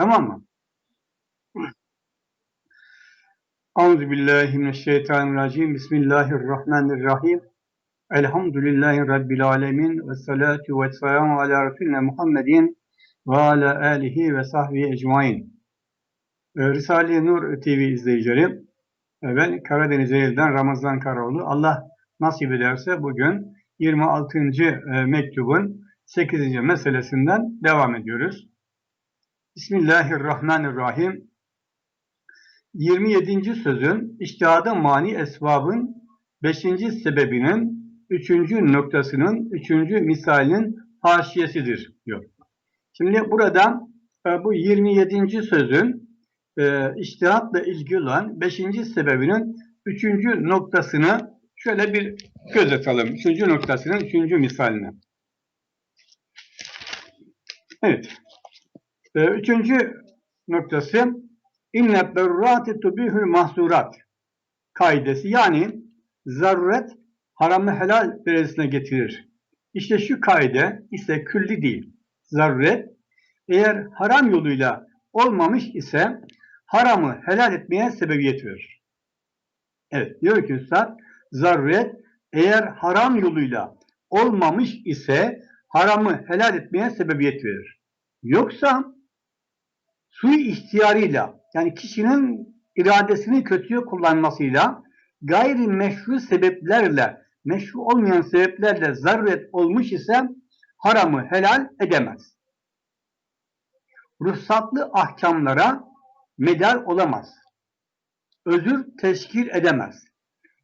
Tamam mı? Euzubillahimineşşeytanirracim. Bismillahirrahmanirrahim. Elhamdülillahi Rabbil alemin. Ve salatu ve selamu ala Resulüne Muhammedin ve ala alihi ve sahbihi ecmain. Ee, Risale-i Nur TV izleyicileri, e, ben Karadeniz Eylül'den Ramazan Karaoğlu. Allah nasip ederse bugün 26. e, mektubun 8. meselesinden devam ediyoruz. Bismillahirrahmanirrahim. 27. sözün iştihada mani esbabın 5. sebebinin 3. noktasının 3. misalinin haşiyesidir diyor. Şimdi burada e, bu 27. sözün e, iştihatla ilgili olan 5. sebebinin 3. noktasını şöyle bir göz atalım. 3. noktasının 3. misaline. Evet. E, üçüncü noktası inne berrati tubihül mahsurat kaidesi yani zaruret haramı helal derecesine getirir. İşte şu kaide ise külli değil. Zaruret eğer haram yoluyla olmamış ise haramı helal etmeye sebebiyet verir. Evet diyor ki Üstad zaruret eğer haram yoluyla olmamış ise haramı helal etmeye sebebiyet verir. Yoksa suyu ihtiyarıyla yani kişinin iradesini kötüye kullanmasıyla gayri meşru sebeplerle meşru olmayan sebeplerle zaruret olmuş ise haramı helal edemez. Ruhsatlı ahkamlara medar olamaz. Özür teşkil edemez.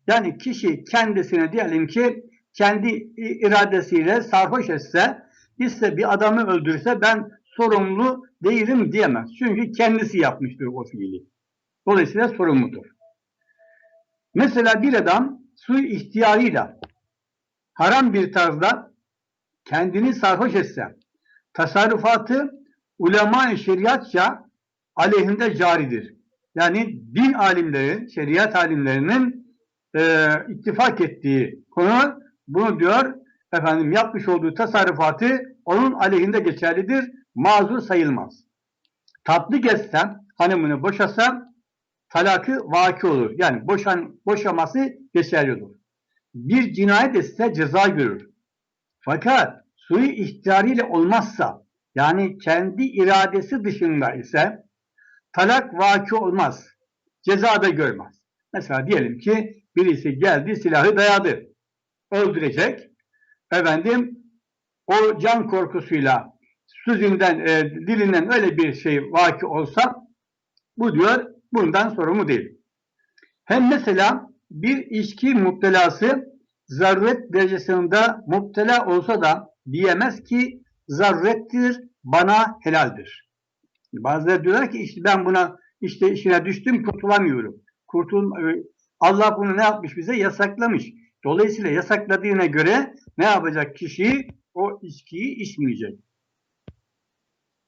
Yani kişi kendisine diyelim ki kendi iradesiyle sarhoş etse, ise bir adamı öldürse ben sorumlu değilim diyemez. Çünkü kendisi yapmıştır o fiili. Dolayısıyla sorumludur. Mesela bir adam su ihtiyarıyla haram bir tarzda kendini sarhoş etse tasarrufatı ulema-i şeriatça aleyhinde caridir. Yani din alimleri, şeriat alimlerinin e, ittifak ettiği konu bunu diyor efendim yapmış olduğu tasarrufatı onun aleyhinde geçerlidir mazur sayılmaz. Tatlı geçsem, hanımını boşasam talakı vaki olur. Yani boşan, boşaması geçerli olur. Bir cinayet etse ceza görür. Fakat suyu ihtiyarıyla olmazsa yani kendi iradesi dışında ise talak vaki olmaz. Ceza da görmez. Mesela diyelim ki birisi geldi silahı dayadı. Öldürecek. Efendim o can korkusuyla sözünden, e, dilinden öyle bir şey vaki olsa bu diyor bundan sorumlu değil. Hem mesela bir içki muptelası zaruret derecesinde muptela olsa da diyemez ki zarurettir, bana helaldir. Bazıları diyorlar ki işte ben buna işte işine düştüm kurtulamıyorum. Kurtul e, Allah bunu ne yapmış bize? Yasaklamış. Dolayısıyla yasakladığına göre ne yapacak kişi? O içkiyi içmeyecek.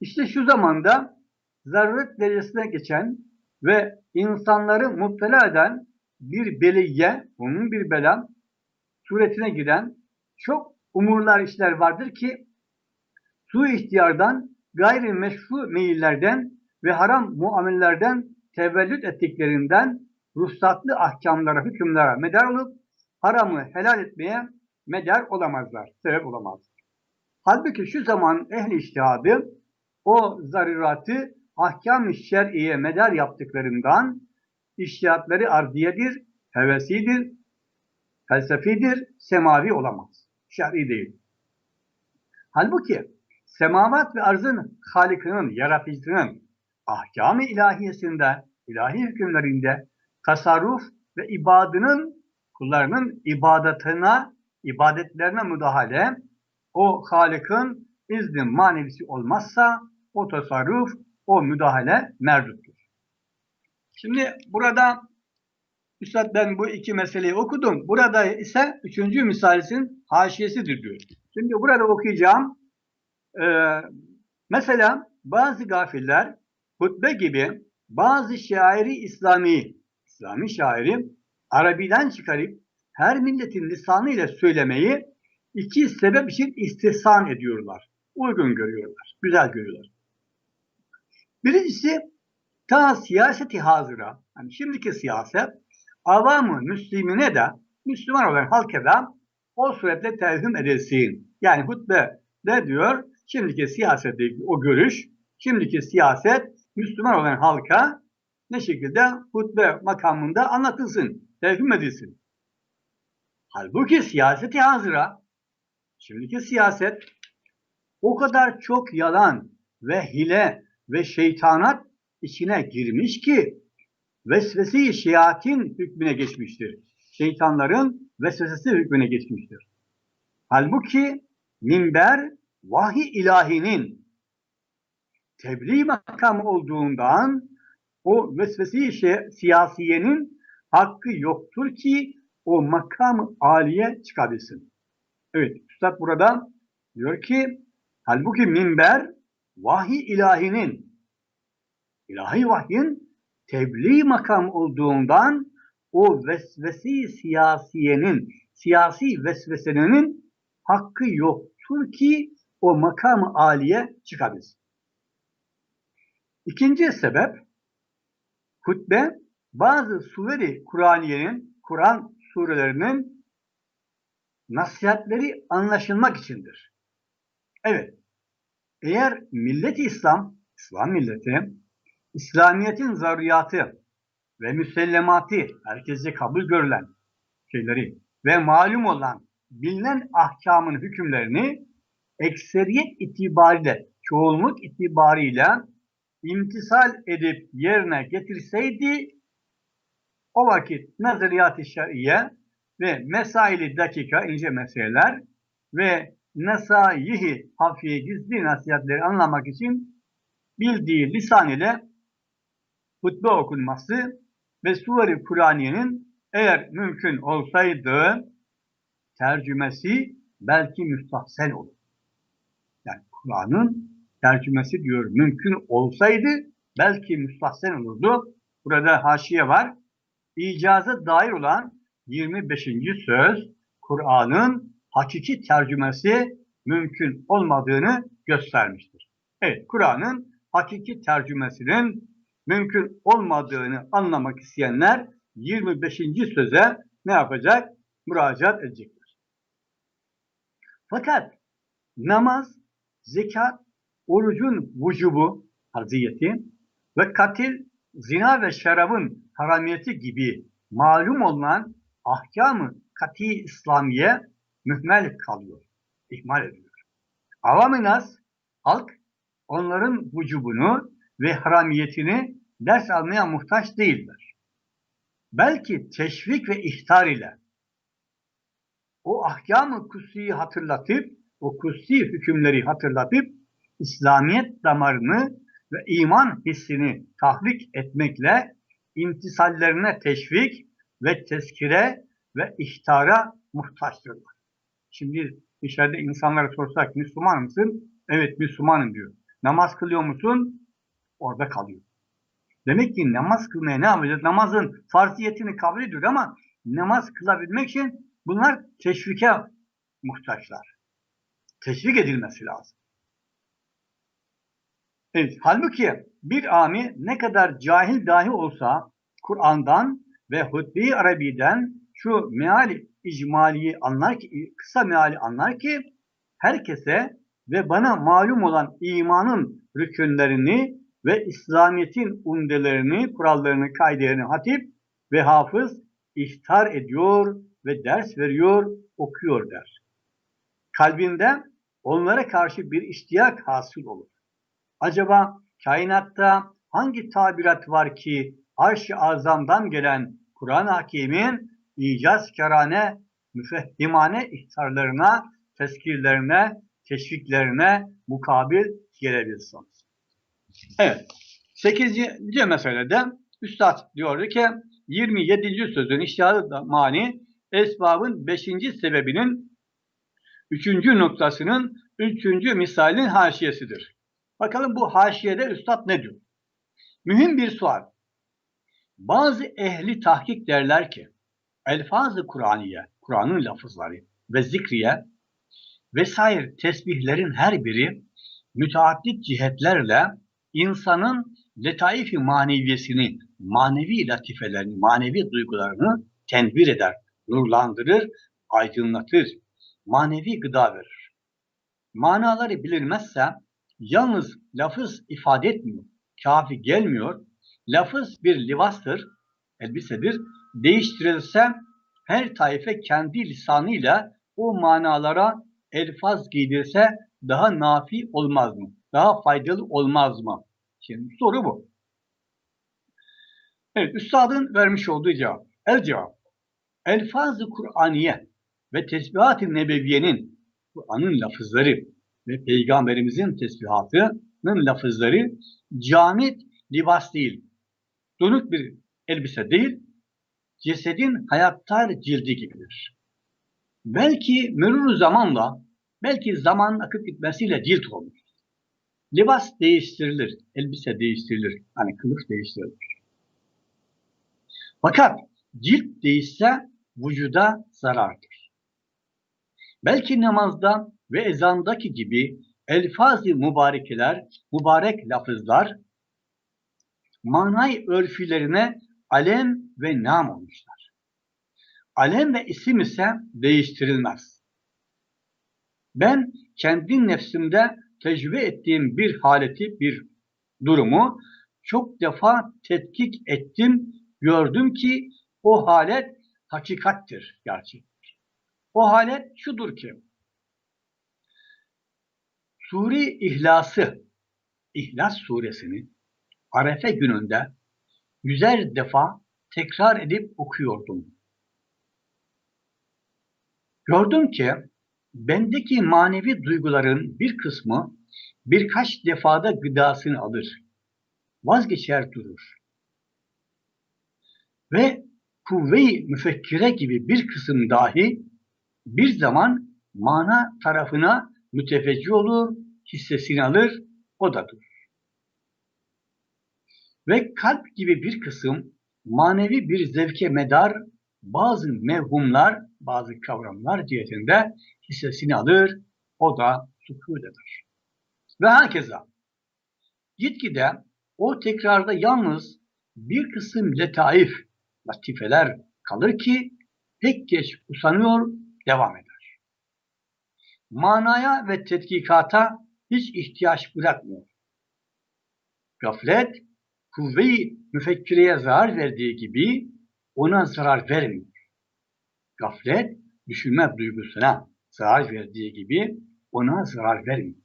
İşte şu zamanda zaruret derecesine geçen ve insanları muttala eden bir beliye, onun bir bela suretine giren çok umurlar işler vardır ki su ihtiyardan, gayri meşru meyillerden ve haram muamellerden tevellüt ettiklerinden ruhsatlı ahkamlara, hükümlere medar olup haramı helal etmeye medar olamazlar, sebep olamazlar. Halbuki şu zaman ehli iştihadı o zariratı ahkam-ı şer'iye medar yaptıklarından iştihatları ardiyedir, hevesidir, felsefidir, semavi olamaz. Şer'i değil. Halbuki semavat ve arzın halikinin, yaratıcısının ahkam-ı ilahiyesinde, ilahi hükümlerinde tasarruf ve ibadının kullarının ibadetine, ibadetlerine müdahale o Halik'in izni manevisi olmazsa o tasarruf, o müdahale merduttur. Şimdi burada Üstad ben bu iki meseleyi okudum. Burada ise üçüncü misalisin haşiyesidir diyor. Şimdi burada okuyacağım. Ee, mesela bazı gafiller hutbe gibi bazı şairi İslami, İslami şairi Arabi'den çıkarıp her milletin lisanı ile söylemeyi iki sebep için istihsan ediyorlar. Uygun görüyorlar, güzel görüyorlar. Birincisi ta siyaseti hazıra, yani şimdiki siyaset avamı müslimine de Müslüman olan halka da o suretle tevhüm edilsin. Yani hutbe ne diyor? Şimdiki siyasetteki o görüş, şimdiki siyaset Müslüman olan halka ne şekilde hutbe makamında anlatılsın, tevhüm edilsin. Halbuki siyaseti hazıra, şimdiki siyaset o kadar çok yalan ve hile ve şeytanat içine girmiş ki vesvese-i şeyatin hükmüne geçmiştir. Şeytanların vesvesesi hükmüne geçmiştir. Halbuki minber vahiy ilahinin tebliğ makamı olduğundan o vesvese-i şey, siyasiyenin hakkı yoktur ki o makamı aliye çıkabilsin. Evet, Üstad burada diyor ki halbuki minber vahiy ilahinin ilahi vahyin tebliğ makam olduğundan o vesvese siyasiyenin siyasi vesvesenin hakkı yoktur ki o makam aliye çıkabilsin. İkinci sebep hutbe bazı suveri Kur'aniyenin Kur'an surelerinin nasihatleri anlaşılmak içindir. Evet, eğer millet İslam, İslam milleti, İslamiyet'in zaruriyatı ve müsellematı, herkese kabul görülen şeyleri ve malum olan bilinen ahkamın hükümlerini ekseriyet itibariyle, çoğunluk itibariyle imtisal edip yerine getirseydi o vakit nazariyat-ı şer'iye ve mesaili dakika ince meseleler ve nesaihi hafiye gizli nasihatleri anlamak için bildiği lisan ile hutbe okunması ve Suvari Kur'aniyenin eğer mümkün olsaydı tercümesi belki müstahsen olur. Yani Kur'an'ın tercümesi diyor mümkün olsaydı belki müstahsen olurdu. Burada haşiye var. İcaza dair olan 25. söz Kur'an'ın hakiki tercümesi mümkün olmadığını göstermiştir. Evet, Kur'an'ın hakiki tercümesinin mümkün olmadığını anlamak isteyenler 25. söze ne yapacak? Müracaat edecekler. Fakat namaz, zekat, orucun vücubu, haziyeti ve katil, zina ve şarabın haramiyeti gibi malum olan ahkamı kati İslamiye mühmel kalıyor, ihmal ediliyor. Avam-ı nas, halk onların vücubunu ve haramiyetini ders almaya muhtaç değiller. Belki teşvik ve ihtar ile o ahkam-ı kutsiyi hatırlatıp, o kutsi hükümleri hatırlatıp, İslamiyet damarını ve iman hissini tahrik etmekle imtisallerine teşvik ve tezkire ve ihtara muhtaçtırlar. Şimdi dışarıda insanlara sorsak Müslüman mısın? Evet Müslümanım diyor. Namaz kılıyor musun? Orada kalıyor. Demek ki namaz kılmaya ne yapacağız? Namazın farziyetini kabul ediyor ama namaz kılabilmek için bunlar teşvike muhtaçlar. Teşvik edilmesi lazım. Evet, halbuki bir ami ne kadar cahil dahi olsa Kur'an'dan ve Hutbe-i Arabi'den şu meali icmaliyi anlar ki, kısa meali anlar ki herkese ve bana malum olan imanın rükünlerini ve İslamiyet'in umdelerini, kurallarını, kaidelerini hatip ve hafız ihtar ediyor ve ders veriyor, okuyor der. Kalbinde onlara karşı bir iştiyak hasıl olur. Acaba kainatta hangi tabirat var ki arş-ı azamdan gelen Kur'an-ı Hakim'in icaz kerane, müfehhimane ihtarlarına, tezkirlerine, teşviklerine mukabil gelebilsin. Evet. 8. meselede Üstad diyordu ki 27. sözün iştihadı da mani esbabın 5. sebebinin 3. noktasının 3. misalin haşiyesidir. Bakalım bu haşiyede Üstad ne diyor? Mühim bir sual. Bazı ehli tahkik derler ki elfaz-ı Kur'aniye, Kur'an'ın lafızları ve zikriye vesaire tesbihlerin her biri müteaddit cihetlerle insanın letaifi maneviyesini, manevi latifelerini, manevi duygularını tenvir eder, nurlandırır, aydınlatır, manevi gıda verir. Manaları bilinmezse yalnız lafız ifade etmiyor, kafi gelmiyor. Lafız bir livastır, elbisedir. Değiştirilse her taife kendi lisanıyla o manalara elfaz giydirse daha nafi olmaz mı? Daha faydalı olmaz mı? Şimdi soru bu. Evet, Üstadın vermiş olduğu cevap. El cevap. Elfaz-ı Kur'aniye ve tesbihat-ı nebeviyenin Kur'an'ın lafızları ve Peygamberimizin tesbihatının lafızları camit libas değil. Donuk bir elbise değil, cesedin hayattar cildi gibidir. Belki mürür zamanla, belki zaman akıp gitmesiyle cilt olmuş. Libas değiştirilir, elbise değiştirilir, hani kılıç değiştirilir. Fakat cilt değişse vücuda zarardır. Belki namazda ve ezandaki gibi elfaz-ı mübarekeler, mübarek lafızlar manay örfülerine alem ve nam olmuşlar. Alem ve isim ise değiştirilmez. Ben kendi nefsimde tecrübe ettiğim bir haleti, bir durumu çok defa tetkik ettim, gördüm ki o halet hakikattir, gerçektir. O halet şudur ki, Sure İhlası, İhlas suresini Arefe gününde yüzer defa tekrar edip okuyordum. Gördüm ki bendeki manevi duyguların bir kısmı birkaç defada gıdasını alır, vazgeçer durur. Ve kuvve-i müfekkire gibi bir kısım dahi bir zaman mana tarafına mütefeccih olur, hissesini alır, o da durur. Ve kalp gibi bir kısım manevi bir zevke medar bazı mevhumlar, bazı kavramlar cihetinde hissesini alır, o da sükût eder. Ve herkese gitgide o tekrarda yalnız bir kısım letaif, latifeler kalır ki pek geç usanıyor, devam eder. Manaya ve tetkikata hiç ihtiyaç bırakmıyor. Gaflet, kuvve-i müfekkireye zarar verdiği gibi ona zarar vermiyor. Gaflet, düşünme duygusuna zarar verdiği gibi ona zarar vermiyor.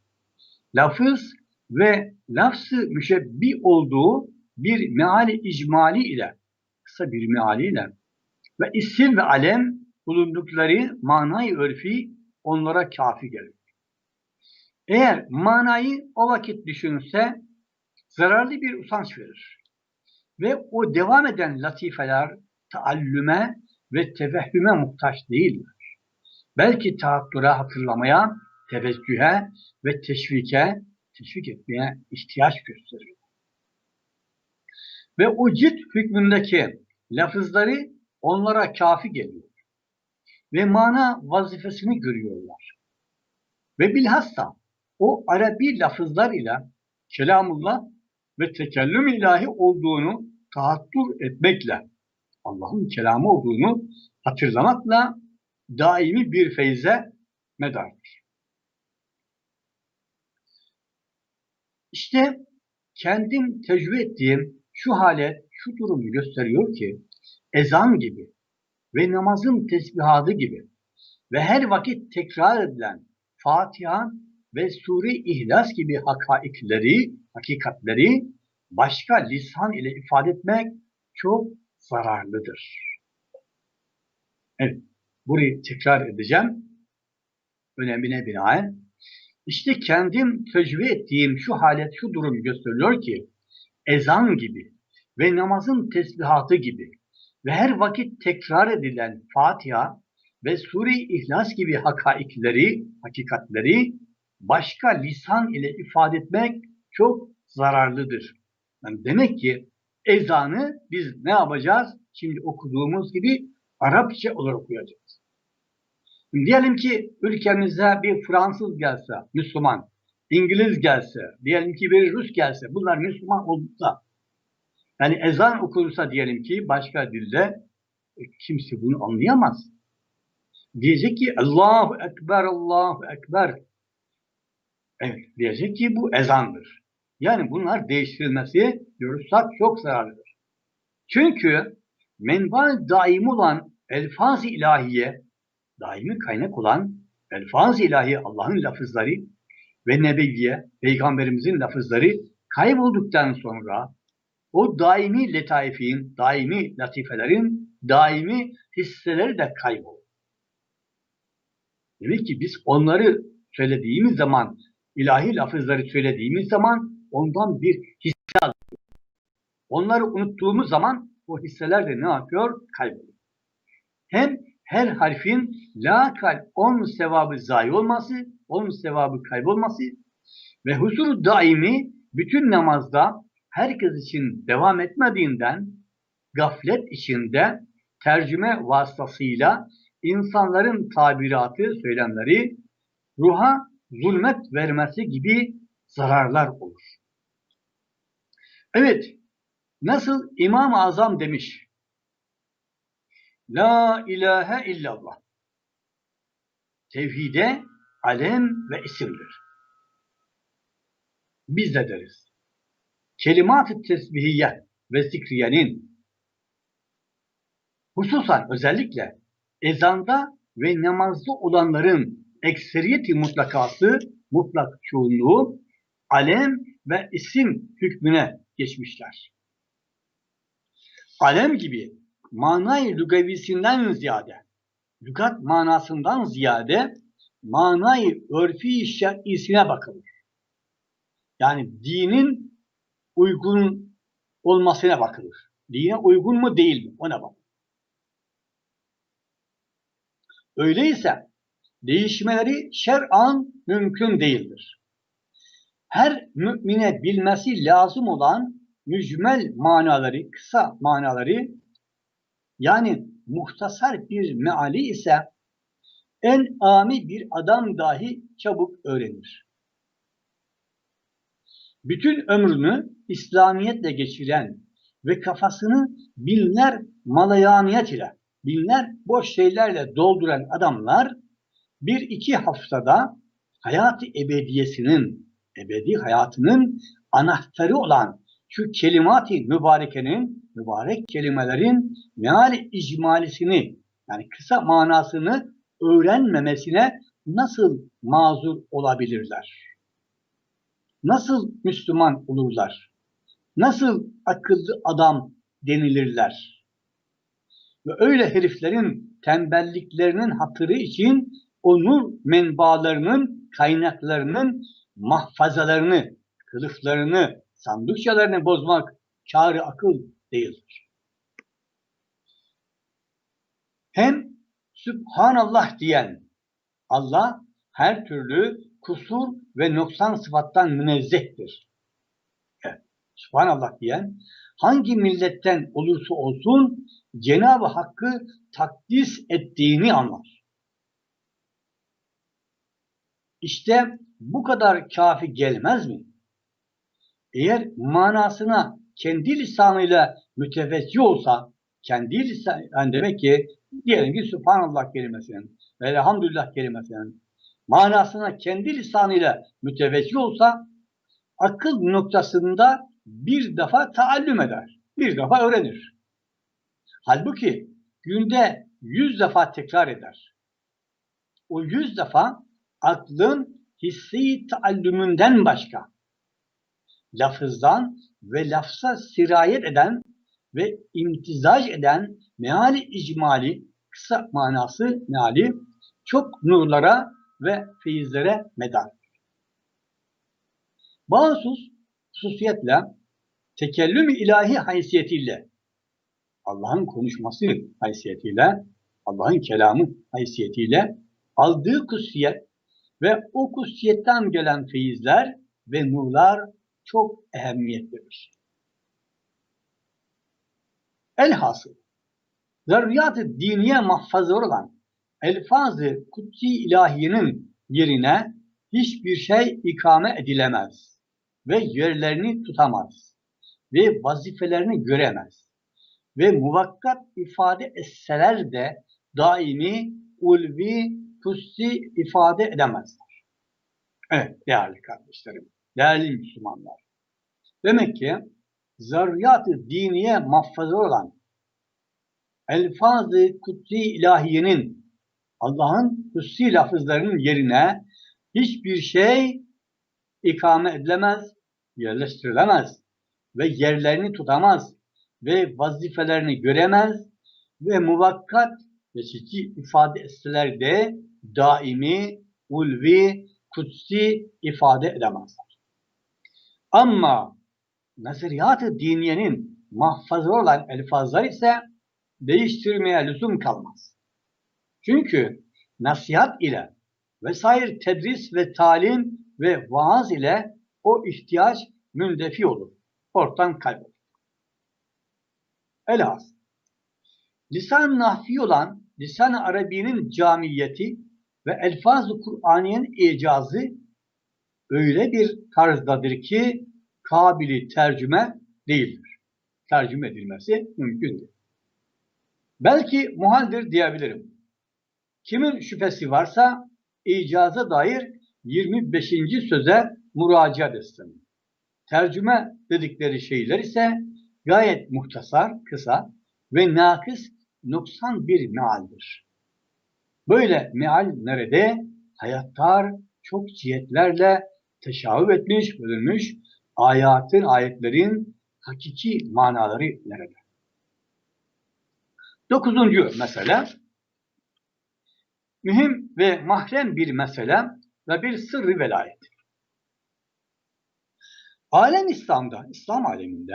Lafız ve lafzı müşebbi olduğu bir meali icmali ile, kısa bir meali ile ve isim ve alem bulundukları manayı örfi onlara kafi gelir. Eğer manayı o vakit düşünse zararlı bir usanç verir. Ve o devam eden latifeler taallüme ve tevehhüme muhtaç değildir. Belki taaddura hatırlamaya, teveccühe ve teşvike, teşvik etmeye ihtiyaç gösterir. Ve o cilt hükmündeki lafızları onlara kafi geliyor. Ve mana vazifesini görüyorlar. Ve bilhassa o Arabi lafızlar ile kelamullah ve tekellüm ilahi olduğunu tahattur etmekle Allah'ın kelamı olduğunu hatırlamakla daimi bir feyze medardır. İşte kendim tecrübe ettiğim şu halet, şu durumu gösteriyor ki ezan gibi ve namazın tesbihadı gibi ve her vakit tekrar edilen Fatiha ve Sure İhlas gibi hakaikleri, hakikatleri başka lisan ile ifade etmek çok zararlıdır. Evet, burayı tekrar edeceğim. Önemine binaen. İşte kendim tecrübe ettiğim şu halet, şu durum gösteriyor ki ezan gibi ve namazın tesbihatı gibi ve her vakit tekrar edilen Fatiha ve Sure-i İhlas gibi hakaikleri, hakikatleri başka lisan ile ifade etmek çok zararlıdır. Yani demek ki ezanı biz ne yapacağız? Şimdi okuduğumuz gibi Arapça olarak okuyacağız. Diyelim ki ülkemize bir Fransız gelse, Müslüman, İngiliz gelse, diyelim ki bir Rus gelse, bunlar Müslüman olursa, yani ezan okunursa diyelim ki başka dilde e, kimse bunu anlayamaz. Diyecek ki Allahu Ekber, Allahu Ekber. Evet, diyecek ki bu ezandır. Yani bunlar değiştirilmesi diyorsak çok zararlıdır. Çünkü menba daim olan elfaz-ı ilahiye, daimi kaynak olan elfaz-ı Allah'ın lafızları ve nebeviye, peygamberimizin lafızları kaybolduktan sonra o daimi letaifin, daimi latifelerin, daimi hisseleri de kaybolur. Demek ki biz onları söylediğimiz zaman, ilahi lafızları söylediğimiz zaman ondan bir hisse alıyoruz. Onları unuttuğumuz zaman o hisseler de ne yapıyor? Kayboluyor. Hem her harfin la kal on sevabı zayi olması, on sevabı kaybolması ve huzur daimi bütün namazda herkes için devam etmediğinden gaflet içinde tercüme vasıtasıyla insanların tabiratı, söylemleri ruha zulmet vermesi gibi zararlar olur. Evet, nasıl İmam-ı Azam demiş, La ilahe illallah. Tevhide alem ve isimdir. Biz de deriz. Kelimat-ı tesbihiyye ve zikriyenin hususan özellikle ezanda ve namazda olanların ekseriyeti mutlakası, mutlak çoğunluğu alem ve isim hükmüne geçmişler. Alem gibi manayı lügavisinden ziyade, lügat manasından ziyade manayı örfi şer'isine bakılır. Yani dinin uygun olmasına bakılır. Dine uygun mu değil mi? Ona bak. Öyleyse değişmeleri şer'an mümkün değildir. Her mümine bilmesi lazım olan mücmel manaları, kısa manaları yani muhtasar bir meali ise en ami bir adam dahi çabuk öğrenir. Bütün ömrünü İslamiyetle geçiren ve kafasını binler malayaniyet ile, binler boş şeylerle dolduran adamlar bir iki haftada hayat ebediyesinin, ebedi hayatının anahtarı olan şu kelimati mübarekenin, mübarek kelimelerin meali icmalisini yani kısa manasını öğrenmemesine nasıl mazur olabilirler? Nasıl Müslüman olurlar? Nasıl akıllı adam denilirler? Ve öyle heriflerin tembelliklerinin hatırı için o nur menbaalarının, kaynaklarının mahfazalarını, kılıflarını, sandıkçalarını bozmak kârı akıl değildir. Hem Sübhanallah diyen Allah her türlü kusur ve noksan sıfattan münezzehtir. Evet, Sübhanallah diyen hangi milletten olursa olsun Cenab-ı Hakk'ı takdis ettiğini anlar. İşte bu kadar kafi gelmez mi? Eğer manasına kendi lisanıyla müteveccih olsa, kendi lisan, yani demek ki diyelim ki Subhanallah kelimesinin Elhamdülillah kelimesinin manasına kendi lisanıyla müteveccih olsa akıl noktasında bir defa taallüm eder. Bir defa öğrenir. Halbuki günde yüz defa tekrar eder. O yüz defa aklın hissi taallümünden başka lafızdan ve lafza sirayet eden ve imtizac eden meali icmali kısa manası meali çok nurlara ve feyizlere medar. Bazı hususiyetle tekellüm ilahi haysiyetiyle Allah'ın konuşması haysiyetiyle Allah'ın kelamı haysiyetiyle aldığı kutsiyet ve o kutsiyetten gelen feyizler ve nurlar çok ehemmiyetlidir. Elhasıl zaruriyat-ı diniye mahfazı olan elfazı kutsi ilahiyenin yerine hiçbir şey ikame edilemez ve yerlerini tutamaz ve vazifelerini göremez ve muvakkat ifade etseler de daimi, ulvi, kutsi ifade edemezler. Evet değerli kardeşlerim, değerli Müslümanlar. Demek ki zaruriyat-ı diniye mahfaza olan elfaz-ı kutsi ilahiyenin Allah'ın kutsi lafızlarının yerine hiçbir şey ikame edilemez, yerleştirilemez ve yerlerini tutamaz ve vazifelerini göremez ve muvakkat geçici ifade etseler de daimi, ulvi, kutsi ifade edemezler. Ama nazariyat-ı diniyenin mahfazı olan elfazlar ise değiştirmeye lüzum kalmaz. Çünkü nasihat ile vesaire tedris ve talim ve vaaz ile o ihtiyaç mündefi olur. Ortadan kaybolur. Elhas. Lisan-ı nahfi olan Lisan-ı Arabi'nin camiyeti ve Elfaz-ı Kur'aniye'nin icazı öyle bir tarzdadır ki kabili tercüme değildir. Tercüme edilmesi mümkündür. Belki muhaldir diyebilirim. Kimin şüphesi varsa icaza dair 25. söze müracaat etsin. Tercüme dedikleri şeyler ise gayet muhtasar, kısa ve nakıs, noksan bir mealdir. Böyle meal nerede? Hayatlar çok cihetlerle teşavüp etmiş, bölünmüş, ayatın, ayetlerin hakiki manaları nerede? Dokuzuncu mesele, mühim ve mahrem bir mesele ve bir sırrı velayet. Alem İslam'da, İslam aleminde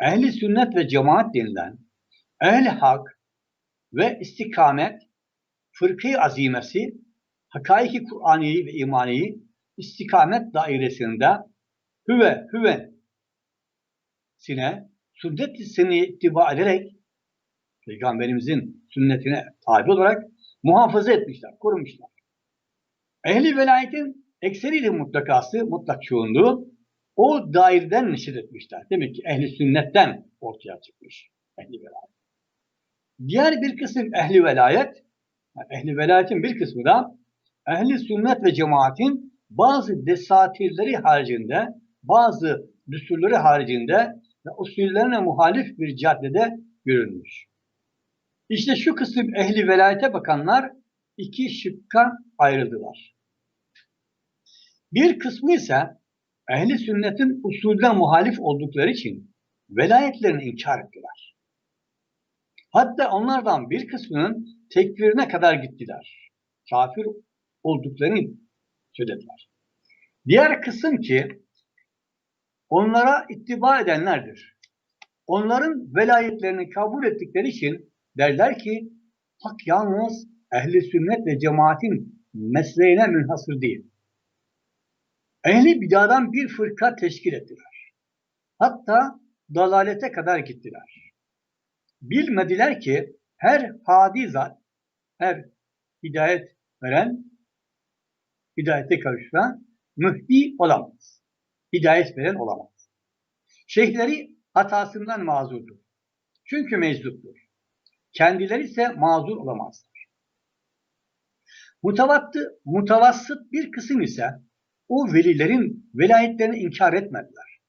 ehli sünnet ve cemaat denilen ehli hak ve istikamet fırkı azimesi hakaiki Kur'aniyi ve imaniyi istikamet dairesinde hüve hüve sine sünnet-i seni ittiba ederek Peygamberimizin sünnetine tabi olarak muhafaza etmişler, korumuşlar. Ehli velayetin ekseriyle mutlakası, mutlak çoğunluğu o daireden neşir etmişler. Demek ki ehli sünnetten ortaya çıkmış ehli velayet. Diğer bir kısım ehli velayet, ehli velayetin bir kısmı da ehli sünnet ve cemaatin bazı desatirleri haricinde, bazı düsturları haricinde ve usullerine muhalif bir caddede görülmüş. İşte şu kısım ehli velayete bakanlar iki şıkka ayrıldılar. Bir kısmı ise ehli sünnetin usulüne muhalif oldukları için velayetlerini inkar ettiler. Hatta onlardan bir kısmının tekfirine kadar gittiler. Kafir olduklarını söylediler. Diğer kısım ki onlara ittiba edenlerdir. Onların velayetlerini kabul ettikleri için derler ki hak yalnız ehli sünnet ve cemaatin mesleğine münhasır değil. Ehli bidadan bir fırka teşkil ettiler. Hatta dalalete kadar gittiler. Bilmediler ki her hadi zat, her hidayet veren, hidayete kavuşan mühdi olamaz. Hidayet veren olamaz. Şeyhleri hatasından mazurdur. Çünkü meczuptur. Kendileri ise mazur olamazlar. Mutavattı, mutavassıt bir kısım ise o velilerin velayetlerini inkar etmediler.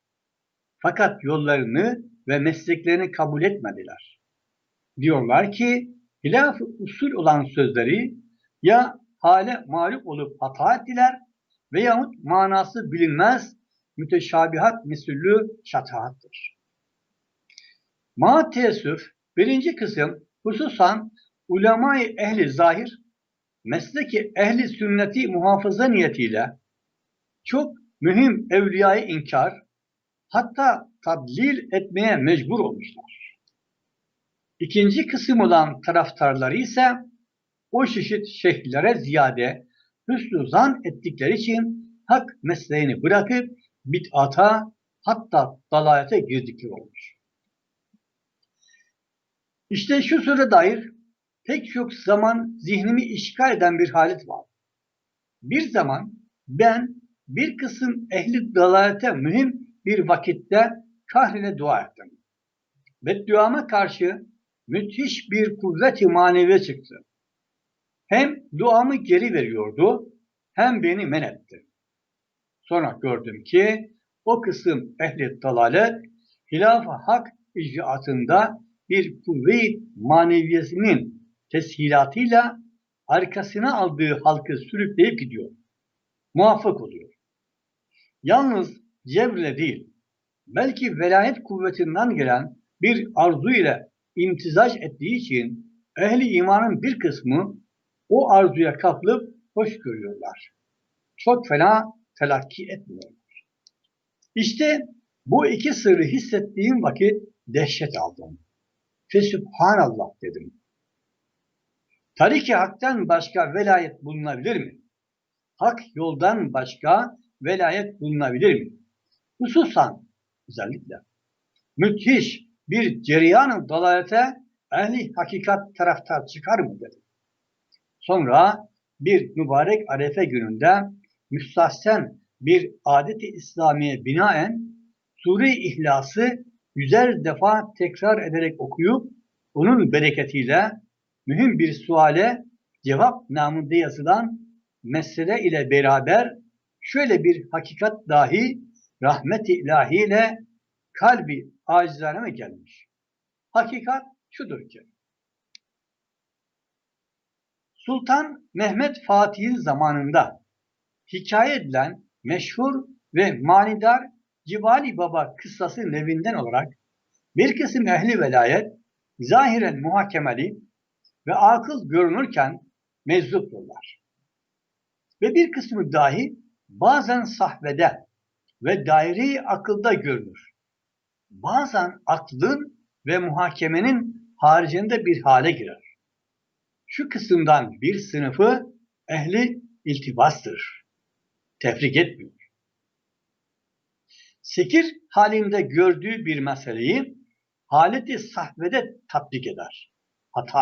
Fakat yollarını ve mesleklerini kabul etmediler. Diyorlar ki hilaf usul olan sözleri ya hale mağlup olup hata ettiler veyahut manası bilinmez müteşabihat misüllü şatahattır. Ma teessüf birinci kısım hususan ulemayı ehli zahir mesleki ehli sünneti muhafaza niyetiyle çok mühim evliyayı inkar hatta tadlil etmeye mecbur olmuşlar. İkinci kısım olan taraftarları ise o çeşit şeyhlere ziyade hüsnü zan ettikleri için hak mesleğini bırakıp bid'ata hatta dalayete girdikleri olmuş. İşte şu süre dair pek çok zaman zihnimi işgal eden bir halet var. Bir zaman ben bir kısım ehli dalalete mühim bir vakitte kahrine dua ettim. Bedduama karşı müthiş bir kuvvet-i maneviye çıktı. Hem duamı geri veriyordu hem beni men etti. Sonra gördüm ki o kısım ehli dalalet hilaf-ı hak icraatında bir kuvve maneviyesinin teshilatıyla arkasına aldığı halkı sürükleyip gidiyor. Muvaffak oluyor. Yalnız cebrle değil, belki velayet kuvvetinden gelen bir arzu ile imtizac ettiği için ehli imanın bir kısmı o arzuya kapılıp hoş görüyorlar. Çok fena telakki etmiyorlar. İşte bu iki sırrı hissettiğim vakit dehşet aldım. Fesübhanallah dedim. Tariki haktan başka velayet bulunabilir mi? Hak yoldan başka velayet bulunabilir mi? Hususan özellikle müthiş bir cereyan dalalete ehli hakikat taraftar çıkar mı dedim. Sonra bir mübarek arefe gününde müstahsen bir adeti İslamiye binaen Sure-i İhlas'ı yüzer defa tekrar ederek okuyup onun bereketiyle mühim bir suale cevap namında yazılan mesele ile beraber şöyle bir hakikat dahi rahmet-i ilahiyle kalbi acizane gelmiş. Hakikat şudur ki Sultan Mehmet Fatih'in zamanında hikaye edilen meşhur ve manidar Cibali Baba kıssası nevinden olarak bir kısım ehli velayet zahiren muhakemeli ve akıl görünürken meczupturlar. Ve bir kısmı dahi bazen sahvede ve daire akılda görünür. Bazen aklın ve muhakemenin haricinde bir hale girer. Şu kısımdan bir sınıfı ehli iltibastır. Tefrik etmiyor. Sekir halinde gördüğü bir meseleyi haleti sahvede tatbik eder. Hata